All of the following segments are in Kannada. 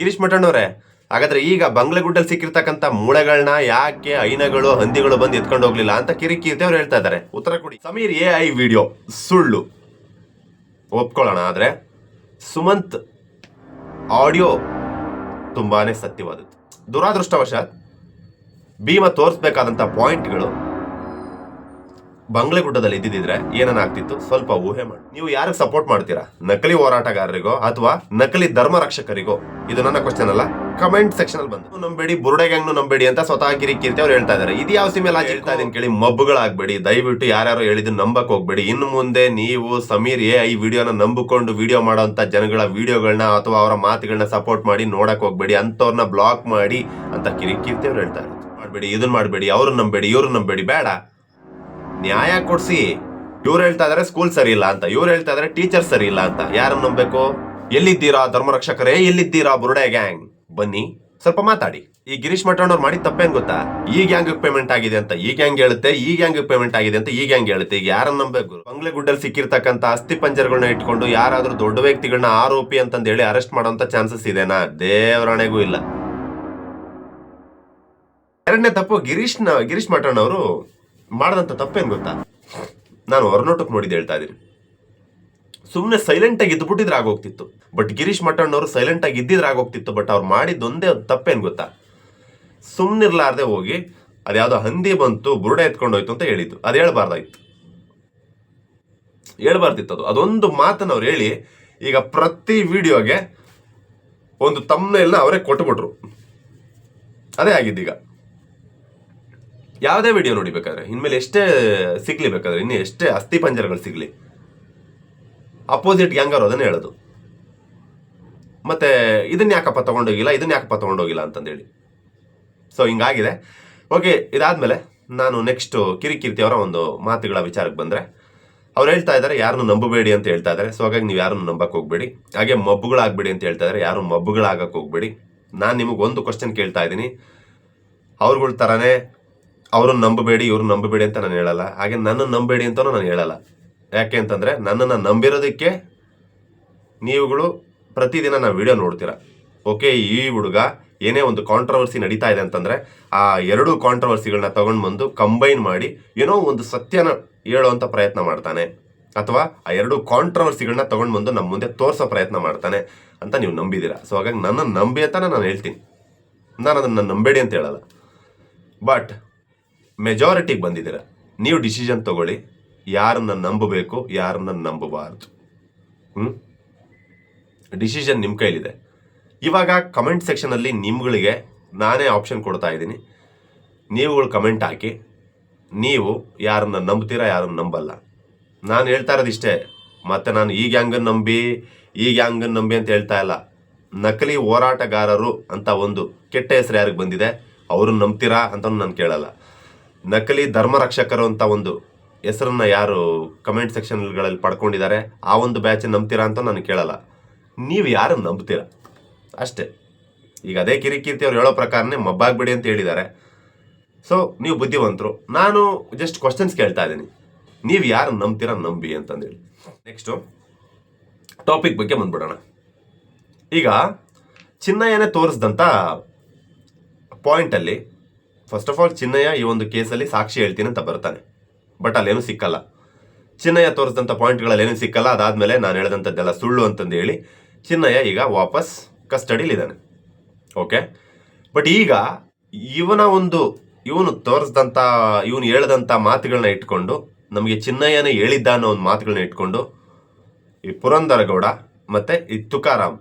ಗಿರೀಶ್ ಮಠಣ್ಣವ್ರೆ, ಹಾಗಾದ್ರೆ ಈಗ ಬಂಗ್ಲೆಗುಡ್ಡಲ್ಲಿ ಸಿಕ್ಕಿರ್ತಕ್ಕಂಥ ಮೂಳೆಗಳನ್ನ ಯಾಕೆ ಐನಗಳು, ಹಂದಿಗಳು ಬಂದು ಎತ್ಕೊಂಡು ಹೋಗ್ಲಿಲ್ಲ ಅಂತ ಕಿರಿಕಿರ್ತಿ ಅವ್ರು ಹೇಳ್ತಾ ಇದ್ದಾರೆ ಉತ್ತರ ಕೊಡಿ. ಸಮೀರ್ ಎ ಐ ವಿಡಿಯೋ, ಸುಳ್ಳು. ಒಪ್ಕೊಳ್ಳೋಣ, ಆದರೆ ಸುಮಂತ್ ಆಡಿಯೋ ತುಂಬಾನೇ ಸತ್ಯವಾದದ್ದು. ದುರಾದೃಷ್ಟವಶಾತ್ ಭೀಮ ತೋರಿಸ್ಬೇಕಾದಂಥ ಪಾಯಿಂಟ್ಗಳು ಬಂಗ್ಲೆಗುಡ್ಡದಲ್ಲಿ ಇದ್ದಿದ್ರೆ ಏನನ್ನಾಗ್ತಿತ್ತು? ಸ್ವಲ್ಪ ಊಹೆ ಮಾಡಿ. ನೀವು ಯಾರಿಗೆ ಸಪೋರ್ಟ್ ಮಾಡ್ತೀರಾ? ನಕಲಿ ಹೋರಾಟಗಾರರಿಗೋ ಅಥವಾ ನಕಲಿ ಧರ್ಮ ರಕ್ಷಕರಿಗೋ? ಇದು ನನ್ನ ಕ್ವಶನ್ ಅಲ್ಲ. ಕಮೆಂಟ್ ಸೆಕ್ಷನ್ ಅಲ್ಲಿ ಬಂದು, ನಂಬೇಡಿ, ಬುರುಡೆ ಗ್ಯಾಂಗ್ನು ನಂಬೇಡಿ ಅಂತ ಸ್ವತಃ ಕಿರಿಕಿರ್ತಿ ಅವ್ರು ಹೇಳ್ತಾ ಇದಾರೆ. ಇದು ಯಾವ ಸಿಮೇಲೆ ಹೇಳ್ತಾ ಇದೀನಿ ಕೇಳಿ, ಮಬ್ಬುಗಳಾಗ್ಬೇಡಿ. ದಯವಿಟ್ಟು ಯಾರ್ಯಾರು ಹೇಳಿದ್ದು ನಂಬಕ್ ಹೋಗ್ಬೇಡಿ. ಇನ್ನು ಮುಂದೆ ನೀವು, ಸಮೀರ್ ಎ ಈ ವಿಡಿಯೋನ ನಂಬಿಕೊಂಡು ವಿಡಿಯೋ ಮಾಡೋಂಥ ಜನಗಳ ವಿಡಿಯೋಗಳನ್ನ ಅಥವಾ ಅವರ ಮಾತುಗಳನ್ನ ಸಪೋರ್ಟ್ ಮಾಡಿ ನೋಡಕ್ ಹೋಗ್ಬೇಡಿ. ಅಂತವ್ರನ್ನ ಬ್ಲಾಕ್ ಮಾಡಿ ಅಂತ ಕಿರಿಕಿರ್ತಿ ಅವ್ರು ಹೇಳ್ತಾರೆ ಮಾಡ್ಬೇಡಿ ಇದನ್ನ ಮಾಡಬೇಡಿ, ಅವ್ರನ್ನ ನಂಬೇಡಿ, ಇವ್ರನ್ನ ನಂಬೇಡಿ. ಬೇಡ. ನ್ಯಾಯ ಕೊಡಿಸಿ. ಇವ್ರು ಹೇಳ್ತಾ ಇದಾರೆ ಸ್ಕೂಲ್ ಸರಿ ಇಲ್ಲ ಅಂತ. ಇವ್ರು ಹೇಳ್ತಾ ಇದಾರೆ ಟೀಚರ್ ಸರಿ ಇಲ್ಲ ಅಂತ. ಯಾರನ್ನ ನಂಬಬೇಕು? ಎಲ್ಲಿದ್ದೀರಾ ಧರ್ಮರಕ್ಷಕರೇ? ಎಲ್ಲಿದ್ದೀರಾ ಬುರುಡೆ ಗ್ಯಾಂಗ್ ಬನ್ನಿ, ಸ್ವಲ್ಪ ಮಾತಾಡಿ. ಈ ಗಿರೀಶ್ ಮಠಣ್ಣವ್ರು ಮಾಡಿದ ತಪ್ಪೇನ್ ಗೊತ್ತಾ? ಈ ಗ್ಯಾಂಗ್ ಪೇಮೆಂಟ್ ಆಗಿದೆ ಅಂತ ಈ ಗ್ಯಾಂಗ್ ಹೇಳುತ್ತೆ, ಈ ಗ್ಯಾಂಗ್ ಪೇಮೆಂಟ್ ಆಗಿದೆ ಅಂತ ಈ ಗ್ಯಾಂಗ್ ಹೇಳುತ್ತೆ. ಈಗ ಯಾರನ್ನ ನಂಬಬೇಕು? ಬಂಗ್ಲೆ ಗುಡ್ಡಲ್ಲಿ ಸಿಕ್ಕಿರ್ತಕ್ಕಂಥ ಅಸ್ಥಿ ಪಂಜರಗಳನ್ನ ಇಟ್ಕೊಂಡು ಯಾರಾದ್ರೂ ದೊಡ್ಡ ವ್ಯಕ್ತಿಗಳನ್ನ ಆರೋಪಿ ಅಂತಂದು ಹೇಳಿ ಅರೆಸ್ಟ್ ಮಾಡೋಂಥ ಚಾನ್ಸಸ್ ಇದೆನಾ? ದೇವರಾಣೆಗೂ ಇಲ್ಲ. ಎರಡನೇ ತಪ್ಪು ಗಿರೀಶ್ನ, ಗಿರೀಶ್ ಮಠಣ್ಣವರು ಮಾಡಿದಂಥ ತಪ್ಪೇನು ಗೊತ್ತಾ? ನಾನು ಹೊರನೋಟಕ್ಕೆ ನೋಡಿದ್ದು ಹೇಳ್ತಾ ಇದ್ದೀನಿ. ಸುಮ್ಮನೆ ಸೈಲೆಂಟ್ ಆಗಿ ಇದ್ಬಿಟ್ಟಿದ್ರೆ ಆಗೋಗ್ತಿತ್ತು. ಬಟ್ ಗಿರೀಶ್ ಮಠಣ್ಣವರು ಸೈಲೆಂಟ್ ಆಗಿ ಇದ್ದಿದ್ರೆ ಆಗೋಗ್ತಿತ್ತು. ಬಟ್ ಅವ್ರು ಮಾಡಿದ್ದೊಂದೇ ಒಂದು ತಪ್ಪೇನು ಗೊತ್ತಾ? ಸುಮ್ಮನಿರ್ಲಾರ್ದೆ ಹೋಗಿ ಅದ್ಯಾವುದೋ ಹಂದಿ ಬಂತು, ಬುರುಡೆ ಎತ್ಕೊಂಡೋಯ್ತು ಅಂತ ಹೇಳಿದ್ದು. ಅದು ಹೇಳ್ಬಾರ್ದಾಯ್ತು. ಹೇಳ್ಬಾರ್ದಿತ್ತು ಅದು. ಅದೊಂದು ಮಾತನ್ನು ಅವ್ರು ಹೇಳಿ ಈಗ ಪ್ರತಿ ವಿಡಿಯೋಗೆ ಒಂದು ತಮ್ಮನೆಲ್ಲ ಅವರೇ ಕೊಟ್ಬಿಟ್ರು. ಅದೇ ಆಗಿದ್ದೀಗ. ಯಾವುದೇ ವಿಡಿಯೋ ನೋಡಿ ಬೇಕಾದ್ರೆ ಇನ್ಮೇಲೆ ಎಷ್ಟೇ ಸಿಗ್ಲಿ ಬೇಕಾದ್ರೆ, ಇನ್ನು ಎಷ್ಟೇ ಅಸ್ಥಿ ಪಂಜರಗಳು ಸಿಗ್ಲಿ ಅಪೋಸಿಟ್ ಗ್ಯಾಂಗರು ಅದನ್ನೇ ಹೇಳೋದು. ಮತ್ತೆ ಇದನ್ನ ಯಾಕಪ್ಪ ತಗೊಂಡೋಗಿಲ್ಲ, ಇದನ್ನ ಯಾಕಪ್ಪ ತಗೊಂಡೋಗಿಲ್ಲ ಅಂತಂದೇಳಿ. ಸೊ ಹಿಂಗಾಗಿದೆ. ಓಕೆ ಇದಾದಮೇಲೆ ನಾನು ನೆಕ್ಸ್ಟ್ ಕಿರಿಕಿರ್ತಿ ಅವರ ಒಂದು ಮಾತುಗಳ ವಿಚಾರಕ್ಕೆ ಬಂದರೆ, ಅವ್ರು ಹೇಳ್ತಾ ಇದ್ದಾರೆ ಯಾರನ್ನು ನಂಬಬೇಡಿ ಅಂತ ಹೇಳ್ತಾ ಇದ್ದಾರೆ ಸೊ ಹಾಗಾಗಿ ನೀವು ಯಾರನ್ನು ನಂಬಕ್ಕೆ ಹೋಗ್ಬೇಡಿ. ಹಾಗೆ ಮಬ್ಬುಗಳಾಗಬೇಡಿ ಅಂತ ಹೇಳ್ತಾ ಇದ್ದಾರೆ ಯಾರು ಮಬ್ಬುಗಳಾಗಕ್ಕೆ ಹೋಗ್ಬೇಡಿ. ನಾನು ನಿಮಗೆ ಒಂದು ಕ್ವಶನ್ ಕೇಳ್ತಾ ಇದ್ದೀನಿ. ಅವ್ರುಗಳ ಥರನೇ ಅವ್ರನ್ನ ನಂಬಬೇಡಿ, ಇವ್ರನ್ನ ನಂಬಬೇಡಿ ಅಂತ ನಾನು ಹೇಳಲ್ಲ. ಹಾಗೆ ನನ್ನ ನಂಬಬೇಡಿ ಅಂತಲೂ ನಾನು ಹೇಳಲ್ಲ. ಯಾಕೆ ಅಂತಂದರೆ ನನ್ನನ್ನು ನಂಬಿರೋದಕ್ಕೆ ನೀವುಗಳು ಪ್ರತಿದಿನ ನಾವು ವಿಡಿಯೋ ನೋಡ್ತೀರಾ. ಓಕೆ, ಈ ಹುಡುಗ ಏನೇ ಒಂದು ಕಾಂಟ್ರವರ್ಸಿ ನಡೀತಾ ಇದೆ ಅಂತಂದರೆ ಆ ಎರಡು ಕಾಂಟ್ರವರ್ಸಿಗಳನ್ನ ತಗೊಂಡು ಬಂದು ಕಂಬೈನ್ ಮಾಡಿ ಏನೋ ಒಂದು ಸತ್ಯನ ಹೇಳೋವಂಥ ಪ್ರಯತ್ನ ಮಾಡ್ತಾನೆ. ಅಥವಾ ಆ ಎರಡು ಕಾಂಟ್ರವರ್ಸಿಗಳನ್ನ ತಗೊಂಡು ಬಂದು ನಮ್ಮ ಮುಂದೆ ತೋರಿಸೋ ಪ್ರಯತ್ನ ಮಾಡ್ತಾನೆ ಅಂತ ನೀವು ನಂಬಿದ್ದೀರಾ ಸೊ ಹಾಗಾಗಿ ನನ್ನ ನಂಬಿ ಅಂತ ನಾನು ಹೇಳ್ತೀನಿ. ನಾನು ಅದನ್ನು ನಂಬೇಡಿ ಅಂತ ಹೇಳಲ್ಲ. ಬಟ್ ಮೆಜಾರಿಟಿಗೆ ಬಂದಿದ್ದೀರ. ನೀವು ಡಿಸಿಷನ್ ತಗೊಳ್ಳಿ. ಯಾರನ್ನ ನಂಬಬೇಕು, ಯಾರನ್ನ ನಂಬಬಾರ್ದು. ಹ್ಞೂ ಡಿಸಿಷನ್ ನಿಮ್ಮ ಕೈಲಿದೆ. ಇವಾಗ ಕಮೆಂಟ್ ಸೆಕ್ಷನಲ್ಲಿ ನಿಮ್ಗಳಿಗೆ ನಾನೇ ಆಪ್ಷನ್ ಕೊಡ್ತಾ ಇದ್ದೀನಿ. ನೀವುಗಳು ಕಮೆಂಟ್ ಹಾಕಿ. ನೀವು ಯಾರನ್ನ ನಂಬ್ತೀರಾ, ಯಾರನ್ನ ನಂಬಲ್ಲ. ನಾನು ಹೇಳ್ತಾ ಇರೋದು ಇಷ್ಟೇ. ಮತ್ತೆ ನಾನು ಈ ಗ್ಯಾಂಗನ್ನು ನಂಬಿ ಈ ಗ್ಯಾಂಗನ್ನು ನಂಬಿ ಅಂತ ಹೇಳ್ತಾ ಇಲ್ಲ. ನಕಲಿ ಹೋರಾಟಗಾರರು ಅಂತ ಒಂದು ಕೆಟ್ಟ ಹೆಸರು ಯಾರಿಗೆ ಬಂದಿದೆ, ಅವ್ರನ್ನ ನಂಬ್ತೀರಾ ಅಂತ ನಾನು ಕೇಳಲ್ಲ. ನಕಲಿ ಧರ್ಮ ರಕ್ಷಕರು ಅಂತ ಒಂದು ಹೆಸರನ್ನ ಯಾರು ಕಮೆಂಟ್ ಸೆಕ್ಷನ್ಗಳಲ್ಲಿ ಪಡ್ಕೊಂಡಿದ್ದಾರೆ, ಆ ಒಂದು ಬ್ಯಾಚ್ ನಂಬ್ತೀರಾ ಅಂತ ನಾನು ಕೇಳಲ್ಲ. ನೀವು ಯಾರು ನಂಬ್ತೀರಾ? ಅಷ್ಟೇ. ಈಗ ಅದೇ ಕಿರಿಕೀರ್ತಿ ಅವ್ರು ಹೇಳೋ ಪ್ರಕಾರನೇ ಮಬ್ಬಾಗ್ಬಿಡಿ ಅಂತ ಹೇಳಿದ್ದಾರೆ. ಸೊ ನೀವು ಬುದ್ಧಿವಂತರು. ನಾನು ಜಸ್ಟ್ ಕ್ವಶನ್ಸ್ ಕೇಳ್ತಾ ಇದ್ದೀನಿ. ನೀವು ಯಾರು ನಂಬ್ತೀರಾ, ನಂಬಿ ಅಂತಂದೇಳಿ. ನೆಕ್ಸ್ಟು ಟಾಪಿಕ್ ಬಗ್ಗೆ ಬಂದ್ಬಿಡೋಣ. ಈಗ ಚಿನ್ನಯ್ಯನೇ ತೋರಿಸ್ದಂಥ ಪಾಯಿಂಟಲ್ಲಿ ಫಸ್ಟ್ ಆಫ್ ಆಲ್ ಚಿನ್ನಯ್ಯ ಈ ಒಂದು ಕೇಸಲ್ಲಿ ಸಾಕ್ಷಿ ಹೇಳ್ತೀನಿ ಅಂತ ಬರ್ತಾನೆ ಬಟ್ ಅಲ್ಲೇನು ಸಿಕ್ಕಲ್ಲ. ಚಿನ್ನಯ್ಯ ತೋರಿಸಿದಂಥ ಪಾಯಿಂಟ್ಗಳಲ್ಲೇನು ಸಿಕ್ಕಲ್ಲ. ಅದಾದಮೇಲೆ ನಾನು ಹೇಳಿದಂಥದ್ದೆಲ್ಲ ಸುಳ್ಳು ಅಂತಂದು ಹೇಳಿ ಚಿನ್ನಯ್ಯ ಈಗ ವಾಪಸ್ ಕಸ್ಟಡಿಲಿದ್ದಾನೆ ಓಕೆ ಬಟ್ ಈಗ ಇವನ ಒಂದು, ಇವನು ತೋರಿಸಿದಂಥ, ಇವನು ಹೇಳಿದಂಥ ಮಾತುಗಳನ್ನ ಇಟ್ಕೊಂಡು, ನಮಗೆ ಚಿನ್ನಯ್ಯನೇ ಹೇಳಿದ್ದ ಅನ್ನೋ ಒಂದು ಮಾತುಗಳನ್ನ ಇಟ್ಕೊಂಡು, ಈ ಪುರಂದರಗೌಡ ಮತ್ತು ಈ ತುಕಾರಾಮ್,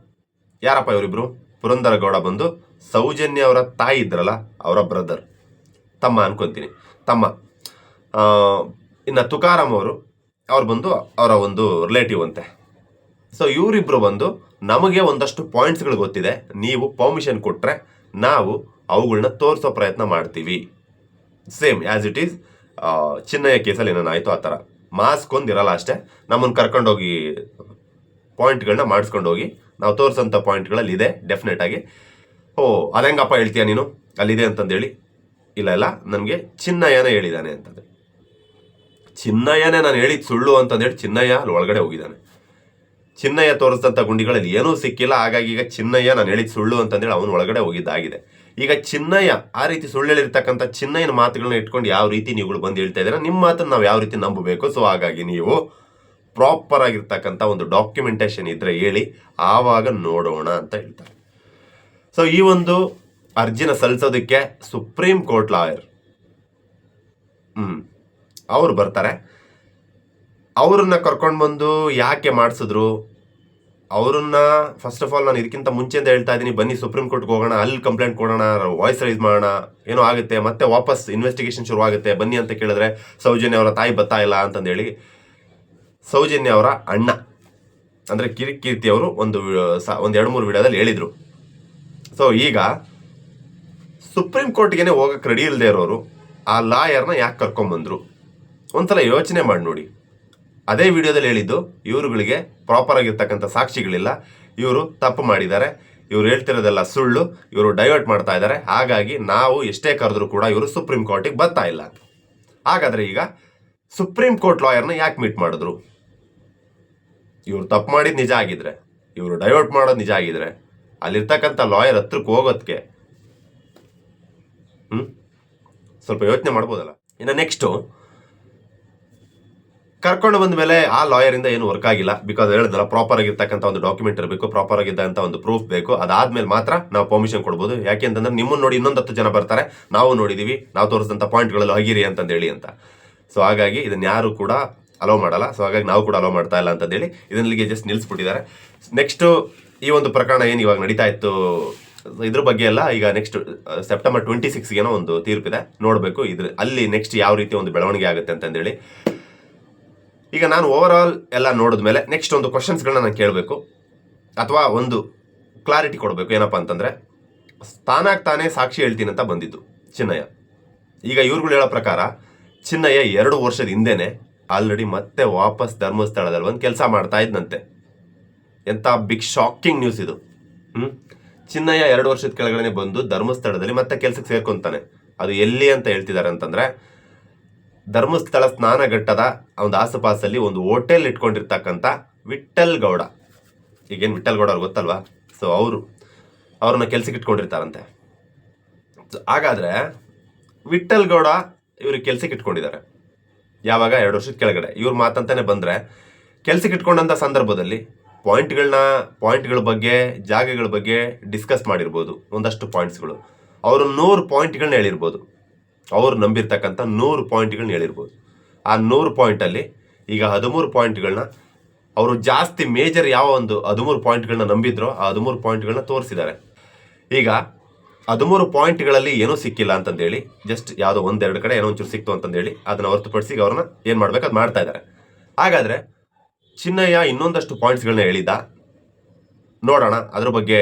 ಯಾರಪ್ಪ ಇವರಿಬ್ರು? ಪುರಂದರಗೌಡ ಬಂದು ಸೌಜನ್ಯ ಅವರ ತಾಯಿ ಇದ್ರಲ್ಲ, ಅವರ ಬ್ರದರ್ ತಮ್ಮ ಅನ್ಕೊಂತೀನಿ. ತಮ್ಮ. ಇನ್ನು ತುಕಾರಾಮ್ ಅವರು, ಅವ್ರು ಬಂದು ಅವರ ಒಂದು ರಿಲೇಟಿವ್ ಅಂತೆ. ಸೊ ಇವರಿಬ್ಬರು ಬಂದು ನಮಗೆ ಒಂದಷ್ಟು ಪಾಯಿಂಟ್ಸ್ಗಳು ಗೊತ್ತಿದೆ. ನೀವು ಪರ್ಮಿಷನ್ ಕೊಟ್ಟರೆ ನಾವು ಅವುಗಳನ್ನ ತೋರಿಸೋ ಪ್ರಯತ್ನ ಮಾಡ್ತೀವಿ. Same as it is Chinnayya ಕೇಸಲ್ಲಿ ಏನೇನಾಯಿತು ಆ ಥರ. ಮಾಸ್ಕ್ ಒಂದು ಇರಲ್ಲ ಅಷ್ಟೇ. ನಮ್ಮನ್ನು ಕರ್ಕೊಂಡೋಗಿ ಪಾಯಿಂಟ್ಗಳನ್ನ ಮಾಡಿಸ್ಕೊಂಡು ಹೋಗಿ ನಾವು ತೋರಿಸೋಂಥ ಪಾಯಿಂಟ್ಗಳಲ್ಲಿ ಇದೆ ಡೆಫಿನೆಟ್ ಆಗಿ. ಓ, ಅದೆಂಗಪ್ಪ ಹೇಳ್ತೀಯ ನೀನು? ಅಲ್ಲಿದೆ ಅಂತಂದೇಳಿ ಇಲ್ಲ ಇಲ್ಲ, ನನಗೆ ಚಿನ್ನಯ್ಯನೇ ಹೇಳಿದ್ದಾನೆ ಅಂತಂದೆ. ಚಿನ್ನಯ್ಯನೇ ನಾನು ಹೇಳಿದ ಸುಳ್ಳು ಅಂತಂದೇಳಿ ಚಿನ್ನಯ್ಯ ಅಲ್ಲಿ ಒಳಗಡೆ ಹೋಗಿದ್ದಾನೆ ಚಿನ್ನಯ್ಯ ತೋರಿಸಿದಂಥ ಗುಂಡಿಗಳಲ್ಲಿ ಏನೂ ಸಿಕ್ಕಿಲ್ಲ, ಹಾಗಾಗಿ ಈಗ ಚಿನ್ನಯ್ಯ ನಾನು ಹೇಳಿದ ಸುಳ್ಳು ಅಂತಂದೇಳಿ ಅವನು ಒಳಗಡೆ ಹೋಗಿದ್ದಾಗಿದೆ. ಈಗ ಚಿನ್ನಯ್ಯ ಆ ರೀತಿ ಸುಳ್ಳು ಹೇಳಿರ್ತಕ್ಕಂಥ ಚಿನ್ನಯ್ಯನ ಮಾತುಗಳನ್ನ ಇಟ್ಕೊಂಡು ಯಾವ ರೀತಿ ನೀವುಗಳು ಬಂದು ಹೇಳ್ತಾ ಇದ್ದೀರಾ, ನಿಮ್ಮ ಮಾತನ್ನು ನಾವು ಯಾವ ರೀತಿ ನಂಬಬೇಕು? ಸೊ ಹಾಗಾಗಿ ನೀವು ಪ್ರಾಪರ್ ಆಗಿರ್ತಕ್ಕಂಥ ಒಂದು ಡಾಕ್ಯುಮೆಂಟೇಶನ್ ಇದ್ರೆ ಹೇಳಿ, ಆವಾಗ ನೋಡೋಣ ಅಂತ ಹೇಳ್ತಾರೆ. ಸೊ ಈ ಒಂದು ಅರ್ಜಿನ ಸಲ್ಲಿಸೋದಕ್ಕೆ ಸುಪ್ರೀಂ ಕೋರ್ಟ್ ಲಾಯರ್ ಹ್ಮ್. ಅವ್ರು ಬರ್ತಾರೆ. ಅವ್ರನ್ನ ಕರ್ಕೊಂಡು ಬಂದು ಯಾಕೆ ಮಾಡಿಸಿದ್ರು? ಅವ್ರನ್ನ ಫಸ್ಟ್ ಆಫ್ ಆಲ್ ನಾನು ಇದಕ್ಕಿಂತ ಮುಂಚೆಯಿಂದ ಹೇಳ್ತಾ ಇದ್ದೀನಿ, ಬನ್ನಿ ಸುಪ್ರೀಂ ಕೋರ್ಟ್ಗೆ ಹೋಗೋಣ, ಅಲ್ಲಿ ಕಂಪ್ಲೇಂಟ್ ಕೊಡೋಣ ವಾಯ್ಸ್ ರೈಸ್ ಮಾಡೋಣ, ಏನೋ ಆಗುತ್ತೆ, ಮತ್ತೆ ವಾಪಸ್ ಇನ್ವೆಸ್ಟಿಗೇಷನ್ ಶುರು ಆಗುತ್ತೆ ಬನ್ನಿ ಅಂತ ಕೇಳಿದ್ರೆ ಸೌಜನ್ಯ ಅವರ ತಾಯಿ ಬತ್ತಾ ಇಲ್ಲ ಅಂತಂದೇಳಿ ಸೌಜನ್ಯ ಅವರ ಅಣ್ಣ, ಅಂದರೆ ಕಿರಿಕೀರ್ತಿ ಅವರು ಒಂದು ಒಂದು ಎರಡು ಮೂರು ವಿಡಿಯೋದಲ್ಲಿ ಹೇಳಿದರು. ಸೊ ಈಗ ಸುಪ್ರೀಂ ಕೋರ್ಟ್ಗೆ ಹೋಗಕ್ಕೆ ರೆಡಿ ಇಲ್ಲದೆ ಇರೋರು, ಆ ಲಾಯರ್ನ ಯಾಕೆ ಕರ್ಕೊಂಬಂದ್ರು ಒಂದ್ಸಲ ಯೋಚನೆ ಮಾಡಿ ನೋಡಿ. ಅದೇ ವಿಡಿಯೋದಲ್ಲಿ ಹೇಳಿದ್ದು, ಇವರುಗಳಿಗೆ ಪ್ರಾಪರ್ ಆಗಿರ್ತಕ್ಕಂಥ ಸಾಕ್ಷಿಗಳಿಲ್ಲ. ಇವರು ತಪ್ಪು ಮಾಡಿದ್ದಾರೆ. ಇವರು ಹೇಳ್ತಿರೋದೆಲ್ಲ ಸುಳ್ಳು. ಇವರು ಡೈವರ್ಟ್ ಮಾಡ್ತಾ ಇದ್ದಾರೆ. ಹಾಗಾಗಿ ನಾವು ಎಷ್ಟೇ ಕರೆದ್ರೂ ಕೂಡ ಇವರು ಸುಪ್ರೀಂ ಕೋರ್ಟಿಗೆ ಬರ್ತಾ ಇಲ್ಲ ಹಾಗಾದರೆ ಈಗ ಸುಪ್ರೀಂ ಕೋರ್ಟ್ ಲಾಯರ್ನ ಯಾಕೆ ಮೀಟ್ ಮಾಡಿದ್ರು? ಇವರು ತಪ್ಪು ಮಾಡಿದ ನಿಜ ಆಗಿದ್ರೆ, ಇವರು ಡೈವರ್ಟ್ ಮಾಡೋದು ನಿಜ ಆಗಿದ್ರೆ, ಅಲ್ಲಿರ್ತಕ್ಕಂಥ ಲಾಯರ್ ಹತ್ರಕ್ಕೆ ಹೋಗೋದಕ್ಕೆ ಹ್ಮ್? ಸ್ವಲ್ಪ ಯೋಚನೆ ಮಾಡ್ಬೋದಲ್ಲ? ಇನ್ನು ನೆಕ್ಸ್ಟು ಕರ್ಕೊಂಡು ಬಂದ ಮೇಲೆ ಆ ಲಾಯರಿಂದ ಏನು ವರ್ಕ್ ಆಗಿಲ್ಲ. ಬಿಕಾಸ್ ಹೇಳಿದ್ರೆ ಪ್ರಾಪರ್ ಆಗಿರ್ತಕ್ಕಂಥ ಒಂದು ಡಾಕ್ಯುಮೆಂಟ್ ಇರಬೇಕು ಪ್ರಾಪರ್ ಆಗಿದ್ದಂಥ ಒಂದು ಪ್ರೂಫ್ ಬೇಕು. ಅದಾದ್ಮೇಲೆ ಮಾತ್ರ ನಾವು ಪರ್ಮಿಷನ್ ಕೊಡ್ಬೋದು. ಯಾಕೆಂತಂದ್ರೆ ನಿಮ್ಮನ್ನು ನೋಡಿ ಇನ್ನೊಂದು ಹತ್ತು ಜನ ಬರ್ತಾರೆ. ನಾವು ನೋಡಿದೀವಿ, ನಾವು ತೋರಿಸಿದಂಥ ಪಾಯಿಂಟ್ಗಳಲ್ಲಿ ಆಗಿರಿ ಅಂತಂದೇಳಿ ಅಂತ. ಸೊ ಹಾಗಾಗಿ ಇದನ್ನು ಯಾರು ಕೂಡ ಅಲೋ ಮಾಡಲ್ಲ. ಸೊ ಹಾಗಾಗಿ ನಾವು ಕೂಡ ಅಲೋ ಮಾಡ್ತಾ ಇಲ್ಲ ಅಂತಂದೇಳಿ ಇದನ್ನಿಗೆ ಜಸ್ಟ್ ನಿಲ್ಲಿಸ್ಬಿಟ್ಟಿದ್ದಾರೆ ನೆಕ್ಸ್ಟ್ ಈ ಒಂದು ಪ್ರಕರಣ ಏನು ಇವಾಗ ನಡೀತಾ ಇತ್ತು? ಇದ್ರ ಬಗ್ಗೆ ಎಲ್ಲ ಈಗ ನೆಕ್ಸ್ಟ್ ಸೆಪ್ಟೆಂಬರ್ ಟ್ವೆಂಟಿ ಸಿಕ್ಸ್ಗೇನೋ ಒಂದು ತೀರ್ಪಿದೆ. ನೋಡಬೇಕು ಇದ್ರ, ಅಲ್ಲಿ ನೆಕ್ಸ್ಟ್ ಯಾವ ರೀತಿ ಒಂದು ಬೆಳವಣಿಗೆ ಆಗುತ್ತೆ ಅಂತಂದೇಳಿ. ಈಗ ನಾನು ಓವರ್ ಆಲ್ ಎಲ್ಲ ನೋಡಿದ್ಮೇಲೆ ನೆಕ್ಸ್ಟ್ ಒಂದು ಕ್ವಶನ್ಸ್ಗಳನ್ನ ನಾನು ಕೇಳಬೇಕು. ಅಥವಾ ಒಂದು ಕ್ಲಾರಿಟಿ ಕೊಡಬೇಕು. ಏನಪ್ಪ ಅಂತಂದರೆ, ತಾನಾಗಿ ತಾನೇ ಸಾಕ್ಷಿ ಹೇಳ್ತೀನಿ ಅಂತ ಬಂದಿದ್ದು ಚಿನ್ನಯ್ಯ. ಈಗ ಇವ್ರುಗಳು ಹೇಳೋ ಪ್ರಕಾರ, ಚಿನ್ನಯ್ಯ ಎರಡು ವರ್ಷದ ಹಿಂದೆನೆ ಆಲ್ರೆಡಿ ಮತ್ತೆ ವಾಪಸ್ ಧರ್ಮಸ್ಥಳದಲ್ಲಿ ಒಂದು ಕೆಲಸ ಮಾಡ್ತಾ ಇದ್ನಂತೆ. ಎಂಥ ಬಿಗ್ ಶಾಕಿಂಗ್ ನ್ಯೂಸ್ ಇದು. ಹ್ಮ್? ಚಿನ್ನಯ್ಯ ಎರಡು ವರ್ಷದ ಕೆಳಗಡೆ ಬಂದು ಧರ್ಮಸ್ಥಳದಲ್ಲಿ ಮತ್ತೆ ಕೆಲಸಕ್ಕೆ ಸೇರ್ಕೊಂತಾನೆ. ಅದು ಎಲ್ಲಿ ಅಂತ ಹೇಳ್ತಿದ್ದಾರೆ ಅಂತಂದ್ರೆ, ಧರ್ಮಸ್ಥಳ ಸ್ನಾನಘಟ್ಟದ ಒಂದು ಆಸುಪಾಸಲ್ಲಿ ಒಂದು ಹೋಟೆಲ್ ಇಟ್ಕೊಂಡಿರ್ತಕ್ಕಂಥ ವಿಠಲ್ ಗೌಡ. ಈಗೇನು ವಿಠಲ್ ಗೌಡ ಅವ್ರು ಗೊತ್ತಲ್ವಾ? ಸೊ ಅವರು, ಅವ್ರನ್ನ ಕೆಲ್ಸಕ್ಕೆ ಇಟ್ಕೊಂಡಿರ್ತಾರಂತೆ. ಸೊ ಹಾಗಾದ್ರೆ ವಿಠಲ್ ಗೌಡ ಇವ್ರಿಗೆ ಕೆಲ್ಸಕ್ಕೆ ಇಟ್ಕೊಂಡಿದ್ದಾರೆ. ಯಾವಾಗ? ಎರಡು ವರ್ಷದ ಕೆಳಗಡೆ. ಇವ್ರ ಮಾತಂತಾನೆ ಬಂದ್ರೆ, ಕೆಲ್ಸಕ್ಕೆ ಇಟ್ಕೊಂಡಂಥ ಸಂದರ್ಭದಲ್ಲಿ ಪಾಯಿಂಟ್ಗಳನ್ನ ಪಾಯಿಂಟ್ಗಳ ಬಗ್ಗೆ, ಜಾಗಗಳ ಬಗ್ಗೆ ಡಿಸ್ಕಸ್ ಮಾಡಿರ್ಬೋದು. ಒಂದಷ್ಟು ಪಾಯಿಂಟ್ಸ್ಗಳು ಅವರು ನೂರು ಪಾಯಿಂಟ್ಗಳನ್ನ ಹೇಳಿರ್ಬೋದು. ಅವರು ನಂಬಿರ್ತಕ್ಕಂಥ ನೂರು ಪಾಯಿಂಟ್ಗಳನ್ನ ಹೇಳಿರ್ಬೋದು. ಆ ನೂರು ಪಾಯಿಂಟಲ್ಲಿ ಈಗ ಹದಿಮೂರು ಪಾಯಿಂಟ್ಗಳನ್ನ ಅವರು ಜಾಸ್ತಿ ಮೇಜರ್ ಯಾವ ಒಂದು ಹದಿಮೂರು ಪಾಯಿಂಟ್ಗಳನ್ನ ನಂಬಿದ್ರೋ ಆ ಹದಿಮೂರು ಪಾಯಿಂಟ್ಗಳನ್ನ ತೋರಿಸಿದ್ದಾರೆ. ಈಗ ಹದಿಮೂರು ಪಾಯಿಂಟ್ಗಳಲ್ಲಿ ಏನೂ ಸಿಕ್ಕಿಲ್ಲ ಅಂತಂದೇಳಿ ಜಸ್ಟ್ ಯಾವುದೋ ಒಂದೆರಡು ಕಡೆ ಏನೋ ಒಂಚೂರು ಸಿಕ್ತು ಅಂತಂದೇಳಿ ಅದನ್ನು ಹೊರತುಪಡಿಸಿ ಅವ್ರನ್ನ ಏನು ಮಾಡ್ಬೇಕು, ಅದು ಮಾಡ್ತಾ ಇದ್ದಾರೆ. ಹಾಗಾದ್ರೆ ಚಿನ್ನಯ್ಯ ಇನ್ನೊಂದಷ್ಟು ಪಾಯಿಂಟ್ಸ್ಗಳನ್ನ ಹೇಳಿದ ನೋಡೋಣ, ಅದ್ರ ಬಗ್ಗೆ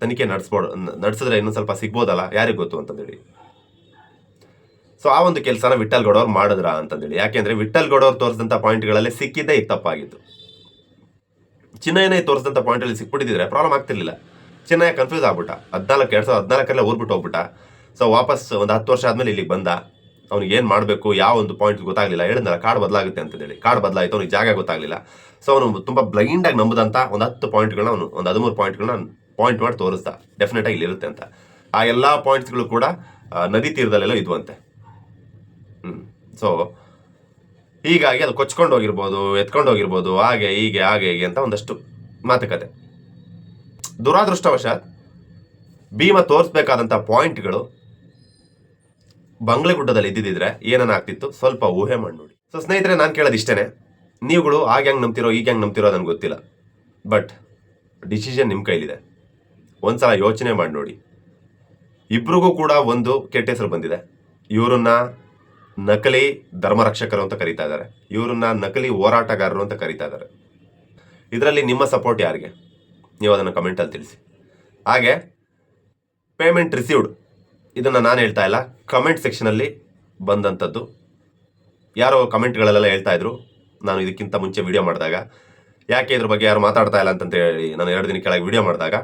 ತನಿಖೆ ನಡೆಸ್ಬೋದು, ನಡೆಸಿದ್ರೆ ಇನ್ನೂ ಸ್ವಲ್ಪ ಸಿಗ್ಬೋದಲ್ಲ? ಯಾರಿಗೆ ಗೊತ್ತು ಅಂತಂದೇಳಿ. ಸೊ ಆ ಒಂದು ಕೆಲಸನ ವಿಠಲ್ ಗೌಡವ್ರು ಮಾಡಿದ್ರ ಅಂತಂದೇಳಿ. ಯಾಕೆಂದ್ರೆ ವಿಠಲ್ ಗೌಡ ಅವ್ರು ತೋರಿಸಿದಂಥ ಪಾಯಿಂಟ್ಗಳಲ್ಲಿ ಸಿಕ್ಕಿದ್ದೇ ಈಗ ತಪ್ಪಾಗಿತ್ತು. ಚಿನ್ನಯ್ಯನೇ ತೋರಿಸಿದಂಥ ಪಾಯಿಂಟಲ್ಲಿ ಸಿಕ್ಬಿಟ್ಟಿದ್ರೆ ಪ್ರಾಬ್ಲಮ್ ಆಗ್ತಿರ್ಲಿಲ್ಲ. ಚಿನ್ನಯ್ಯ ಕನ್ಫ್ಯೂಸ್ ಆಗ್ಬಿಟ್ಟ. ಹದಿನಾಲ್ಕು, ಎರಡು ಸಾವಿರದ ಹದಿನಾಲ್ಕರಲ್ಲೇ ಊರ್ಬಿಟ್ಟು ಹೋಗ್ಬಿಟ್ಟ. ಸೊ ವಾಪಸ್ ಒಂದು ಹತ್ತು ವರ್ಷ ಆದ್ಮೇಲೆ ಇಲ್ಲಿಗೆ ಬಂದ. ಅವ್ನಿಗೆ ಏನು ಮಾಡಬೇಕು, ಯಾವ ಒಂದು ಪಾಯಿಂಟ್ ಗೊತ್ತಾಗಲಿಲ್ಲ. ಹೇಳಿದ್ನಲ್ಲ ಕಾರ್ಡ್ ಬದಲಾಗುತ್ತೆ ಹೇಳಿ ಕಾರ್ಡ್ ಬದಲಾಯಿತು, ಅವ್ನಿಗೆ ಜಾಗ ಗೊತ್ತಾಗಲಿಲ್ಲ. ಸೊ ಅವನು ತುಂಬ ಬ್ಲೈಂಡಾಗಿ ನಂಬುದಂತ ಒಂದು ಹತ್ತು ಪಾಯಿಂಟ್ಗಳನ್ನ ಅವನು, ಒಂದು ಹದಿಮೂರು ಪಾಯಿಂಟ್ಗಳನ್ನ ಪಾಯಿಂಟ್ ಮಾಡಿ ತೋರಿಸ್ದ. ಡೆಫಿನೆಟ್ ಆಗಿ ಇಲ್ಲಿರುತ್ತೆ ಅಂತ. ಆ ಎಲ್ಲ ಪಾಯಿಂಟ್ಸ್ಗಳು ಕೂಡ ನದಿ ತೀರದಲ್ಲೆಲ್ಲ ಇದ್ವಂತೆ. ಹ್ಞೂ ಸೊ ಹೀಗಾಗಿ ಅದು ಕೊಚ್ಕೊಂಡು ಹೋಗಿರ್ಬೋದು, ಎತ್ಕೊಂಡು ಹೋಗಿರ್ಬೋದು, ಹಾಗೆ, ಹೀಗೆ ಹಾಗೆ, ಹೀಗೆ ಅಂತ ಒಂದಷ್ಟು ಮಾತುಕತೆ. ದುರಾದೃಷ್ಟವಶಾತ್ ಭೀಮ ತೋರಿಸ್ಬೇಕಾದಂಥ ಪಾಯಿಂಟ್ಗಳು ಬಂಗ್ಲೆಗುಡ್ಡದಲ್ಲಿ ಇದ್ದಿದ್ರೆ ಏನನ್ನ ಆಗ್ತಿತ್ತು? ಸ್ವಲ್ಪ ಊಹೆ ಮಾಡಿ ನೋಡಿ. ಸೊ ಸ್ನೇಹಿತರೆ, ನಾನು ಕೇಳೋದು ಇಷ್ಟೇನೆ. ನೀವುಗಳು ಆಗ ಹೆಂಗೆ ನಂಬ್ತಿರೋ ಈಗ ಹೆಂಗೆ ನಂಬ್ತಿರೋ ನನಗೆ ಗೊತ್ತಿಲ್ಲ. ಬಟ್ ಡಿಸಿಷನ್ ನಿಮ್ಮ ಕೈಲಿದೆ. ಒಂದ್ಸಲ ಯೋಚನೆ ಮಾಡಿ ನೋಡಿ. ಇಬ್ರಿಗೂ ಕೂಡ ಒಂದು ಕೆಟ್ಟ ಹೆಸರು ಬಂದಿದೆ. ಇವರನ್ನ ನಕಲಿ ಧರ್ಮರಕ್ಷಕರು ಅಂತ ಕರೀತಾ ಇದ್ದಾರೆ. ಇವರನ್ನ ನಕಲಿ ಹೋರಾಟಗಾರರು ಅಂತ ಕರೀತಾ ಇದ್ದಾರೆ. ಇದರಲ್ಲಿ ನಿಮ್ಮ ಸಪೋರ್ಟ್ ಯಾರಿಗೆ? ನೀವು ಅದನ್ನು ಕಮೆಂಟಲ್ಲಿ ತಿಳಿಸಿ. ಹಾಗೆ ಪೇಮೆಂಟ್ ರಿಸೀವ್ಡ್ ಇದನ್ನು ನಾನು ಹೇಳ್ತಾ ಇಲ್ಲ. ಕಮೆಂಟ್ ಸೆಕ್ಷನಲ್ಲಿ ಬಂದಂಥದ್ದು ಯಾರೋ ಕಮೆಂಟ್ಗಳಲ್ಲೆಲ್ಲ ಹೇಳ್ತಾ ಇದ್ರು. ನಾನು ಇದಕ್ಕಿಂತ ಮುಂಚೆ ವಿಡಿಯೋ ಮಾಡಿದಾಗ. ಯಾಕೆ ಇದ್ರ ಬಗ್ಗೆ ಯಾರು ಮಾತಾಡ್ತಾ ಇಲ್ಲ ಅಂತ ಹೇಳಿ ನಾನು ಎರಡು ದಿನ ಕೆಳಗೆ ವಿಡಿಯೋ ಮಾಡಿದಾಗ.